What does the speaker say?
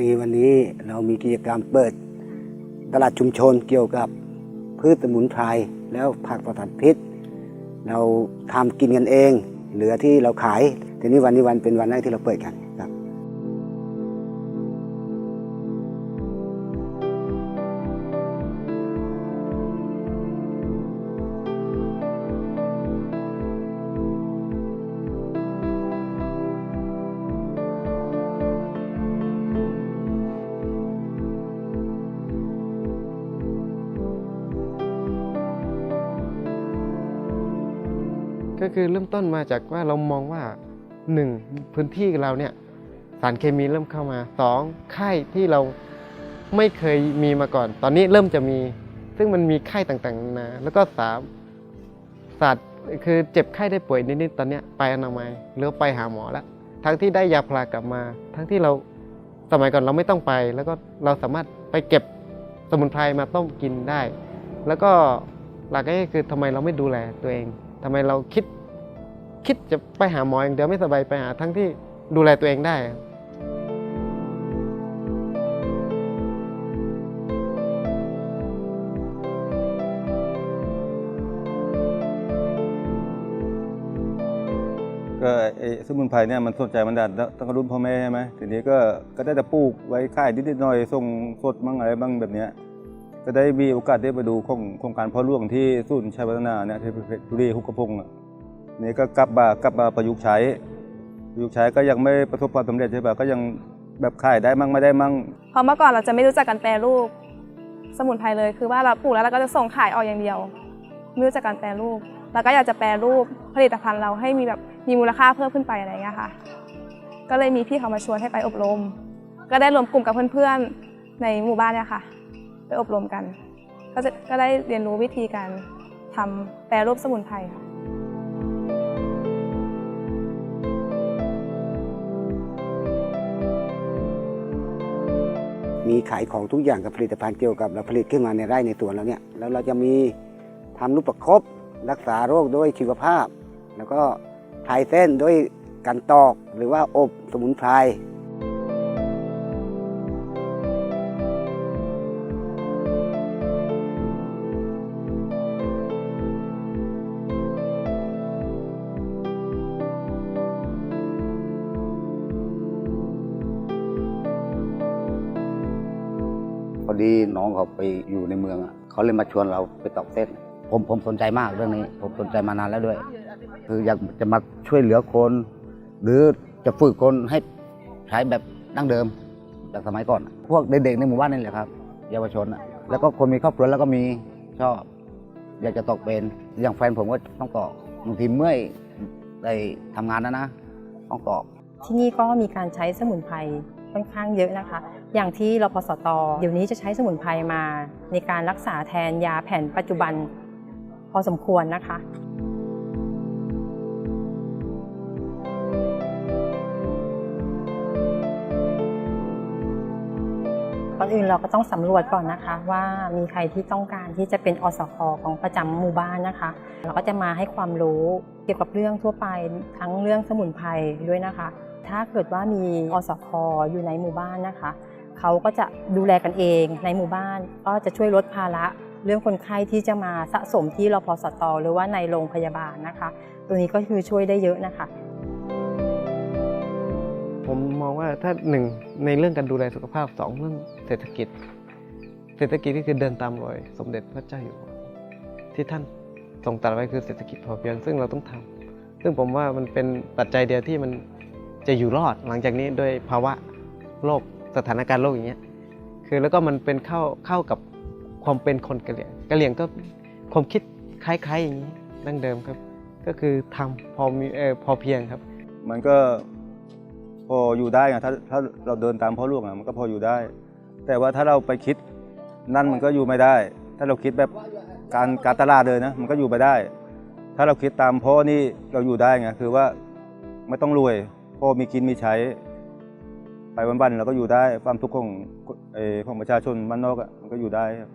ดีวันนี้เรามีกิจกรรมเปิด ตลาดชุมชนเกี่ยวกับพืชสมุนไพรแล้วผักปลอดสารพิษ เราทำกินกันเอง เหลือที่เราขายทีนี้วันนี้วันเป็นวันแรกที่เราเปิดกัน ก็คือเริ่มต้นมาจากว่าเรามองว่าหนึ่งพื้นที่เราเนี่ยสารเคมีเริ่มเข้ามาสองไข้ที่เราไม่เคยมีมาก่อน ตอนนี้เริ่มจะมี ซึ่งมันมีไข้ต่างๆนานาแล้วก็สามสัตว์คือเจ็บไข้ได้ป่วยนิดๆตอนเนี้ยไปอนามัยหรือไปหาหมอแล้วทั้งที่ได้ยาพารากลับมา ทั้งที่เราสมัยก่อนเราไม่ต้องไป แล้วก็เราสามารถไปเก็บสมุนไพรมาต้มกินได้ แล้วก็หลักก็คือทำไมเราไม่ดูแลตัวเองทำไมเราคิด คิดจะไปหาหมออย่างเดียวไม่สบายไปหาทั้งที่ดูแลตัวเองได้ก็ไอ้สมุนไพรเนี่ยมันสนใจมันดันตั้งรุ่นพ่อแม่ใช่ไหมทีนี้ก็ก็ได้แต่ปลูกไว้ขายนิดๆหน่อยส่งสดบ้างอะไรบ้างแบบเนี้ยก็ได้มีโอกาสได้ไปดูโครงการพ่อหลวงที่ศูนย์ชัยพัฒนาเนี่ยที่เพชรบุรีฮุกกระพงศ์อะ นี่ก็กลับมากลับมาประยุกต์ใช้ประยุกต์ใช้ก็ยังไม่ประสบความสำเร็จใช่ป่ะก็ยังแบบขายได้มั่งไม่ได้มั่งเพราะเมื่อก่อนเราจะไม่รู้จักการแปรรูป สมุนไพรเลยคือว่าเราปลูกแล้วเราก็จะส่งขายออกอย่างเดียว ไม่รู้จักการแปรรูปเราก็อยากจะแปรรูปผลิตภัณฑ์เราให้มีแบบมีมูลค่าเพิ่มขึ้นไปอะไรอย่างเงี้ยค่ะ ก็เลยมีพี่เขามาชวนให้ไปอบรม ก็ได้รวมกลุ่มกับเพื่อนๆในหมู่บ้านเนี่ยค่ะ ไปอบรมกัน ก็จะก็ได้เรียนรู้วิธีการทำแปรรูปสมุนไพรค่ะ มีขายของทุกอย่างกับผลิตภัณฑ์เกี่ยวกับเราผลิตขึ้นมาในไร่ในสวนเราเนี่ยแล้วเราจะมีทำลูกประคบรักษาโรคด้วยชีวภาพ แล้วก็คลายเส้นด้วยการตอกหรือว่าอบสมุนไพร ดีน้องเขาไปอยู่ในเมืองอะเขาเลยมาชวนเราไปตอกเส้น ผมผมสนใจมากเรื่องนี้ ผมสนใจมานานแล้วด้วย คืออยากจะมาช่วยเหลือคน หรือจะฝึกคนให้ใช้แบบดั้งเดิมจากสมัยก่อน พวกเด็กๆในหมู่บ้านนี่แหละครับ เยาวชนอะแล้วก็คนมีครอบครัวแล้วก็มีชอบ อยากจะตอกเป็นอย่างแฟนผมก็ต้องตอกบางทีเมื่อยได้ทำงานนะนะ ต้องตอกที่นี่ก็มีการใช้สมุนไพร ค่อนข้างเยอะนะคะ อย่างที่รพสต เดี๋ยวนี้จะใช้สมุนไพรมา ในการรักษาแทนยาแผนปัจจุบันพอสมควรนะคะก่อนอื่นเราก็ต้องสำรวจก่อนนะคะ ว่ามีใครที่ต้องการที่จะเป็นอสคของประจำหมู่บ้านนะคะ เราก็จะมาให้ความรู้เกี่ยวกับเรื่องทั่วไปทั้งเรื่องสมุนไพรด้วยนะคะ ถ้าเกิดว่ามีอสคอยู่ในหมู่บ้านนะคะเขาก็จะดูแลกันเองในหมู่บ้าน ก็จะช่วยลดภาระเรื่องคนไข้ที่จะมาสะสมที่รพสตหรือว่าในโรงพยาบาลนะคะ ตัวนี้ก็คือช่วยได้เยอะนะคะ ผมมองว่าถ้าหนึ่งในเรื่องการดูแลสุขภาพสองเรื่องเศรษฐกิจ เศรษฐกิจก็คือเดินตามรอยสมเด็จพระเจ้าอยู่หัวที่ท่านทรงตรัสไว้คือเศรษฐกิจพอเพียงซึ่งเราต้องทำซึ่งผมว่ามันเป็นปัจจัยเดียวที่มัน จะอยู่รอดหลังจากนี้ด้วยภาวะโลกสถานการณ์โลกอย่างเงี้ยคือแล้วก็มันเป็นเข้าเข้ากับความเป็นคนกะเหรี่ยงกะเหรี่ยงก็ความคิดคล้ายๆอย่างนี้ดั้งเดิมครับ ก็คือทำพอมีเออพอเพียงครับ มันก็พออยู่ได้ไงถ้าถ้าเราเดินตามพ่อลวงอะมันก็พออยู่ได้ แต่ว่าถ้าเราไปคิดนั่นมันก็อยู่ไม่ได้ ถ้าเราคิดแบบการการตลาดเลยนะมันก็อยู่ไปได้ ถ้าเราคิดตามพ่อนี่เราอยู่ได้ไงคือว่าไม่ต้องรวย พ่อมีกินมีใช้ ไปวันๆเราก็อยู่ได้ความทุกข์ของเออของประชาชนบ้านนอกอะมันก็อยู่ได้ครับ